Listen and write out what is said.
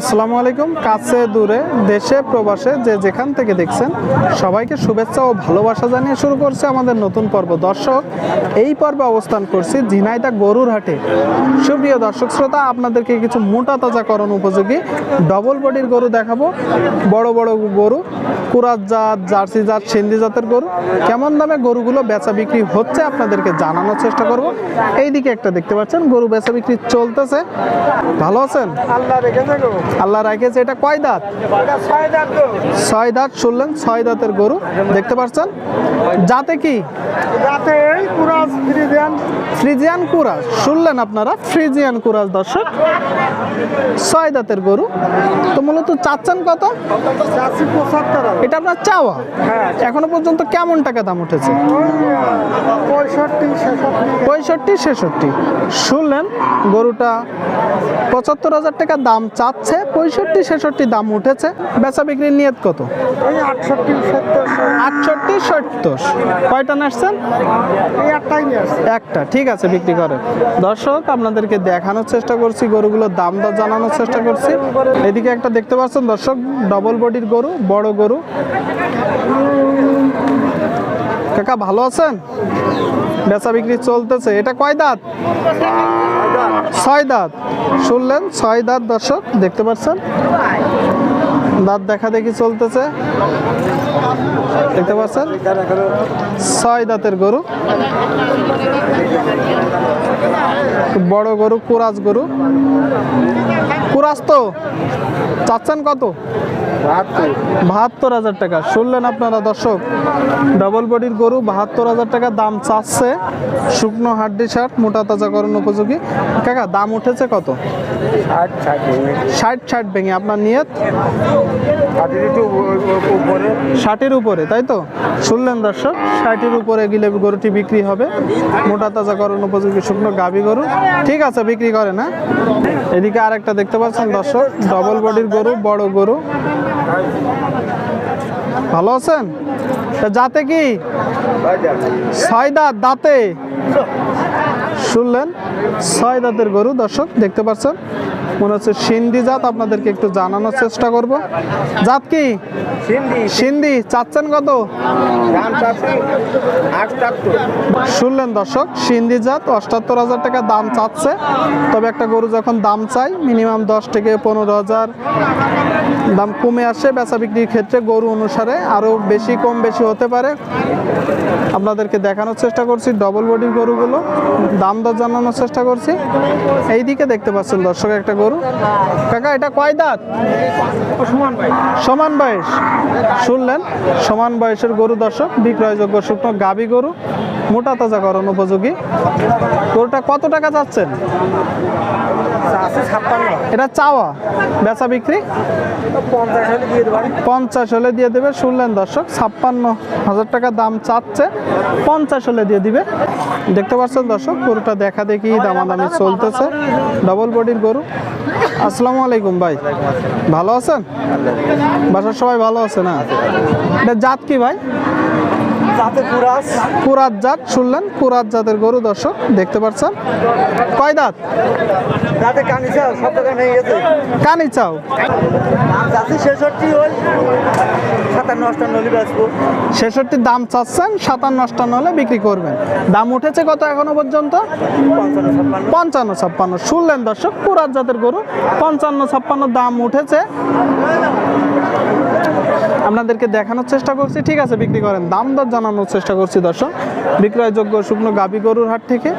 আসসালামু আলাইকুম। কাছে, দূরে, দেশে, প্রবাসে, যে যেখান থেকে দেখছেন, সবাইকে শুভেচ্ছা ও ভালোবাসা জানিয়ে শুরু করছে আমাদের নতুন পর্ব। দর্শক, এই পর্বে অবস্থান করছি ঝিনাইদা গরুর হাটে। সুপ্রিয় দর্শক শ্রোতা, আপনাদেরকে কিছু মোটা তাজাকরণ উপযোগী ডবল বডির গরু দেখাবো। বড় বড় গরু কুরাত জাত জার্সি জাত সিন্ধি জাতের গরু কেমন দামে গরুগুলো বেচা বিক্রি হচ্ছে আপনাদেরকে জানানোর চেষ্টা করব। এইদিকে একটা দেখতে পাচ্ছেন গরু বেচা বিক্রি চলতেছে। ভালো আছেন? আল্লাহ রেখেছে আল্লাহ রাখেছে এটা কয় দাঁত? ছয় দাঁত শুনলেন ছয় দাঁতের গরু দেখতে পাচ্ছেন। যাতে কি? এই পুরা ফ্রিজিয়ান ফ্রিজিয়ান কুরাস। শুনলেন আপনারা? ফ্রিজিয়ান কুরাস দর্শক। ছয় দাঁতের গরু। তো মূলত চাচ্ছেন কত? এটা আপনার চাওয়া। হ্যাঁ। এখনও পর্যন্ত কেমন টাকা দাম উঠেছে? পঁয়ষট্টি পঁয়ষট্টি ছেষট্টি। শুনলেন গরুটা পঁচাত্তর হাজার টাকা দাম চাচ্ছে পঁয়ষট্টি ছেষট্টি দাম উঠেছে। বেচা বিক্রির নিয়ত কত? আটষট্টি সত্তর। কয়টা আসছে। একটা। ঠিক আছে বিক্রি করে দর্শক আপনাদেরকে দেখানোর চেষ্টা করছি গরুগুলোর দাম দর জানানোর চেষ্টা করছি। এদিকে একটা দেখতে পাচ্ছেন দর্শক ডবল বডির গরু বড় গরু। কাকা ভালো আছেন? বেচা বিক্রি চলতেছে। এটা কয় দাঁত? ছয় দাঁত। শুনলেন, ছয় দাঁত দর্শক, দেখতে পাচ্ছেন? দাঁত দেখা দেখি চলতেছে। দেখতে পাচ্ছেন? ছয় দাঁতের গরু। বড় গরু কুরাজ গরু। কুরাজ তো? চাচ্ছেন কত? বাহাত্তর। হাজার টাকা। শুনলেন আপনারা দর্শক? ডবল বডির গরু বাহাত্তর হাজার টাকা দাম চাচ্ছে। শুকনো হাড্ডি শার্ট মোটা তাজাকরণ উপযোগী। কাকা দাম উঠেছে কত? ষাট ষাট ভেঙে। আপনার নিয়ত? ষাটের উপরে। ষাটের উপরে তাই তো? শুনলেন দর্শক? ষাটের উপরে গেলে গরুটি বিক্রি হবে। মোটা তাজাকরণ উপযোগী শুকনো গাভী গরু। ঠিক আছে বিক্রি করে না এদিকে আরেকটা দেখতে পাচ্ছেন দর্শক। ডবল বডির গরু বড় গরু। ভালো আছেন? তা যাতে কি? ছয় দাঁত দাঁতে। শুনলেন? ছয় দাঁতের গরু, দর্শক, দেখতে পাচ্ছেন। মনে হচ্ছে সিন্ধি জাত আপনাদেরকে একটু জানানোর চেষ্টা করব। জাত কি? সিন্ধি। চাচ্ছেন কত? শুনলেন দর্শক সিন্ধি জাত অষ্টাত্তর হাজার টাকা দাম চাচ্ছে। তবে একটা গরু যখন দাম চাই মিনিমাম দশ থেকে পনেরো হাজার দাম কমে আসে বেচা বিক্রির ক্ষেত্রে। গরু অনুসারে আরও বেশি কম বেশি হতে পারে। আপনাদেরকে দেখানোর চেষ্টা করছি ডবল বডির গরুগুলো। দাম দর জানানোর চেষ্টা করছি। এইদিকে দেখতে পাচ্ছেন দর্শক একটা গরু কাকা, এটা কয় দাঁত? সমান বয়স। শুনলেন? সমান বয়সের গরু দর্শক, বিক্রয়যোগ্য শুকনো গাবি গরু, মোটা তাজাকরণ উপযোগী। গরুটা কত টাকা ছাপ্পান্ন এটা চাওয়া? বেচা বিক্রি? পঞ্চাশ হলে দিয়ে দেবে। শুনলেন দর্শক ছাপ্পান্ন হাজার টাকা দাম চাচ্ছে পঞ্চাশ হলে দিয়ে দিবে। দেখতে পাচ্ছেন দর্শক গরুটা দেখা দেখি দামাদামি চলতেছে। ডবল বডির গরু। আসসালামু আলাইকুম ভাই। ভালো আছেন? বাসার সবাই ভালো আছে না? এটা জাত কি ভাই? কুরাত জাত শুনলেন? কুরাত জাতের গরু দর্শক দেখতে পাচ্ছেন কয় দাঁত? কানি চাও ছেষট্টির দাম চাচ্ছেন সাতান্ন অষ্টান্ন হলে বিক্রি করবেন। দাম উঠেছে কত এখনও পর্যন্ত? পঞ্চান্ন ছাপ্পান্ন। পঞ্চান্ন ছাপ্পান্ন। শুনলেন দর্শক কুরাত জাতের গরু পঞ্চান্ন ছাপ্পান্ন দাম উঠেছে। আপনাদেরকে দেখানোর চেষ্টা করছি। ঠিক আছে, বিক্রি করেন। দাম দর জানানোর চেষ্টা করছি দর্শক। বিক্রয়যোগ্য শুকনো গাবি গরুর হাট থেকে